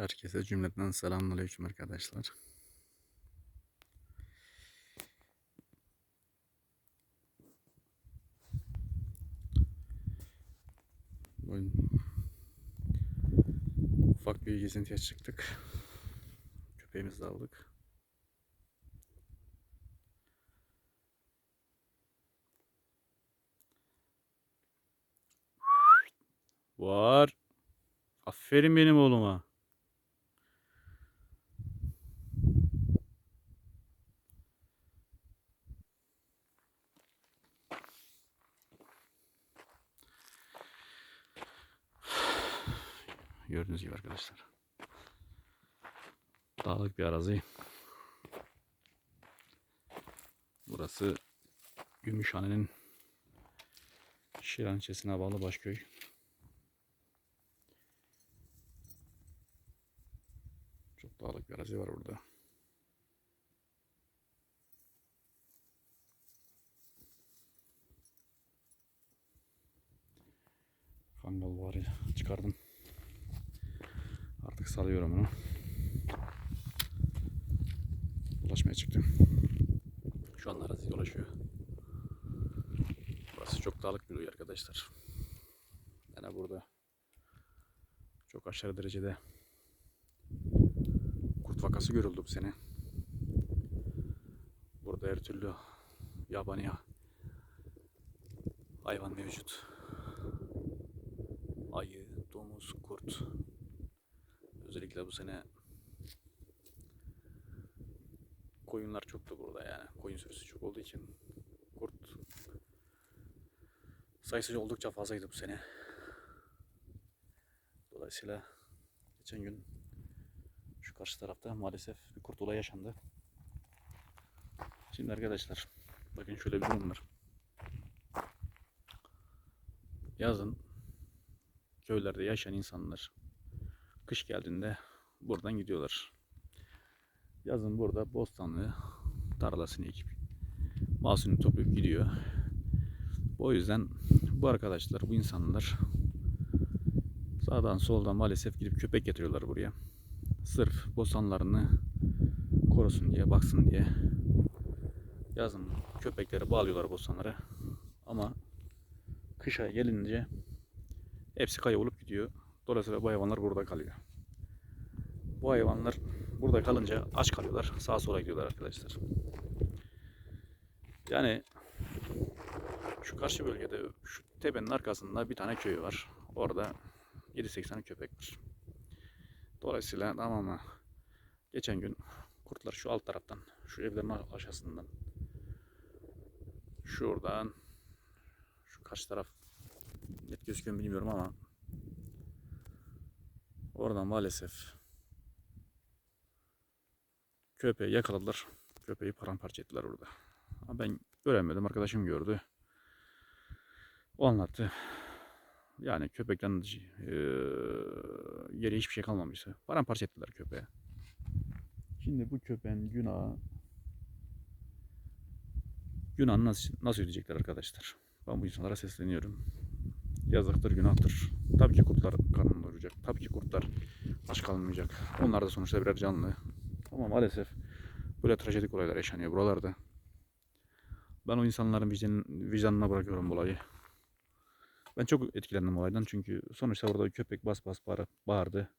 Herkese cümleten selamünaleyküm arkadaşlar. Bugün ufak bir gezintiye çıktık. Köpeğimizi aldık. Var. Aferin benim oğluma. Gördüğünüz gibi arkadaşlar. Dağlık bir arazi. Burası Gümüşhane'nin Şiran ilçesine bağlı Başköy. Çok dağlık bir arazi var burada. Kangal var çıkardım. Artık salıyorum onu. Dolaşmaya çıktım. Şu an arazi dolaşıyor. Burası çok dağlık bir uy arkadaşlar. Yani burada çok aşırı derecede kurt vakası görüldü bu sene. Burada her türlü yabani hayvan mevcut. Ayı, domuz, kurt. Özellikle bu sene koyunlar çoktu burada yani. Koyun sürüsü çok olduğu için kurt sayısı oldukça fazlaydı bu sene. Dolayısıyla geçen gün şu karşı tarafta maalesef bir kurt olayı yaşandı. Şimdi arkadaşlar bakın şöyle bir durum var. Yazın köylerde yaşayan insanlar kış geldiğinde buradan gidiyorlar. Yazın burada bostanlı tarlasını ekip mahsulünü toplayıp gidiyor. O yüzden bu arkadaşlar, bu insanlar sağdan soldan maalesef gidip köpek getiriyorlar buraya. Sırf bostanlarını korusun diye, baksın diye. Yazın köpekleri bağlıyorlar bostanlara. Ama kışa gelince hepsi kaybolup gidiyor. Dolayısıyla bu hayvanlar burada kalıyor. Bu hayvanlar burada kalınca aç kalıyorlar. Sağa sola gidiyorlar arkadaşlar. Yani şu karşı bölgede şu tepenin arkasında bir tane köy var. Orada 7-80 köpek var. Dolayısıyla tamamı geçen gün kurtlar şu alt taraftan, şu evlerin aşağısından, şuradan, şu karşı taraf net gözüküyor bilmiyorum ama oradan maalesef köpeği yakaladılar. Köpeği paramparça ettiler orada. Ama ben göremedim. Arkadaşım gördü. O anlattı. Yani köpekten eee yere hiçbir şey kalmamıştı. Paramparça ettiler köpeği. Şimdi bu köpeğin günahı günahını nasıl, nasıl ödeyecekler arkadaşlar? Ben bu insanlara sesleniyorum. Yazıktır, günahtır. Tabii ki kurtlar karnını doyuracak. Tabii ki kurtlar aç kalmayacak. Onlar da sonuçta birer canlı. Ama maalesef böyle trajedik olaylar yaşanıyor buralarda. Ben o insanların vicdan, vicdanına bırakıyorum bu olayı. Ben çok etkilendim olaydan çünkü sonuçta orada köpek bas bas bağır, bağırdı.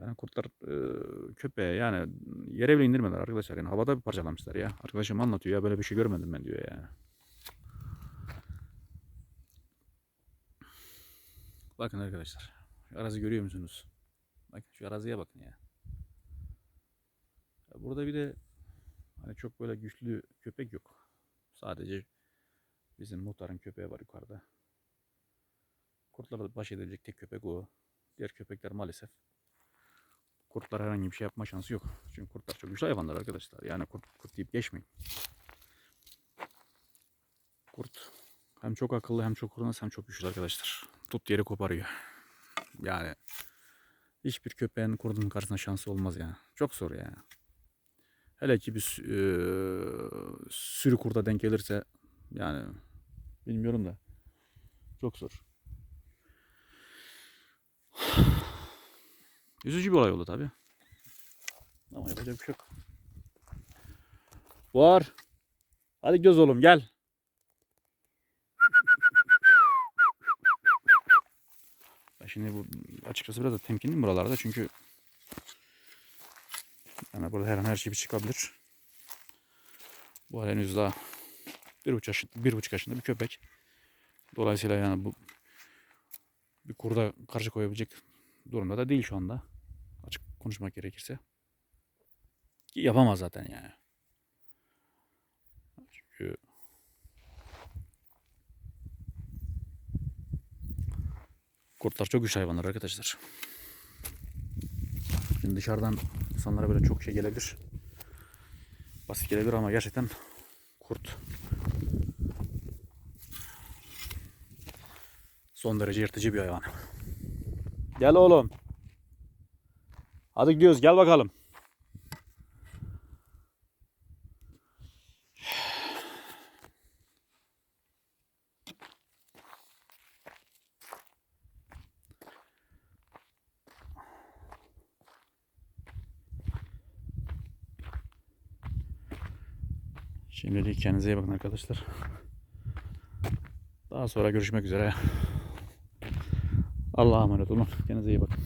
Yani kurtlar e, köpeğe yani yere bile indirmediler arkadaşlar. Yani havada bir parçalamışlar ya. Arkadaşım anlatıyor ya böyle bir şey görmedim ben diyor yani. Bakın arkadaşlar. Şu arazi görüyor musunuz? Bakın şu araziye bakın ya. Burada bir de hani çok böyle güçlü köpek yok. Sadece bizim muhtarın köpeği var yukarıda. Kurtlarla baş edilecek tek köpek o. Diğer köpekler maalesef kurtlar herhangi bir şey yapma şansı yok. Çünkü kurtlar çok güçlü hayvanlar arkadaşlar. Yani kurt, kurt deyip geçmeyin. Kurt hem çok akıllı hem çok kurnaz hem çok güçlü arkadaşlar. Tut yeri koparıyor. Yani hiçbir köpeğin kurdun karşısında şansı olmaz yani. Çok zor yani. Hele ki bir eee, sürü kurda denk gelirse yani bilmiyorum da çok zor. Üzücü bir olay oldu tabi. Ama yapacak bir şey yok. Var. Hadi göz oğlum gel. Şimdi bu açıkçası biraz da temkinliyim buralarda çünkü yani burada her an her şey bir çıkabilir. Bu henüz daha bir buçuk, yaş- bir buçuk yaşında bir köpek. Dolayısıyla yani bu bir kurda karşı koyabilecek durumda da değil şu anda. Açık konuşmak gerekirse. Ki yapamaz zaten yani. Çünkü kurtlar çok güçlü hayvanlar arkadaşlar. Şimdi dışarıdan insanlara böyle çok şey gelebilir. Basit gelebilir ama gerçekten kurt son derece yırtıcı bir hayvan. Gel oğlum. Hadi gidiyoruz gel bakalım. Şimdilik kendinize iyi bakın arkadaşlar. Daha sonra görüşmek üzere. Allah'a emanet olun. Kendinize iyi bakın.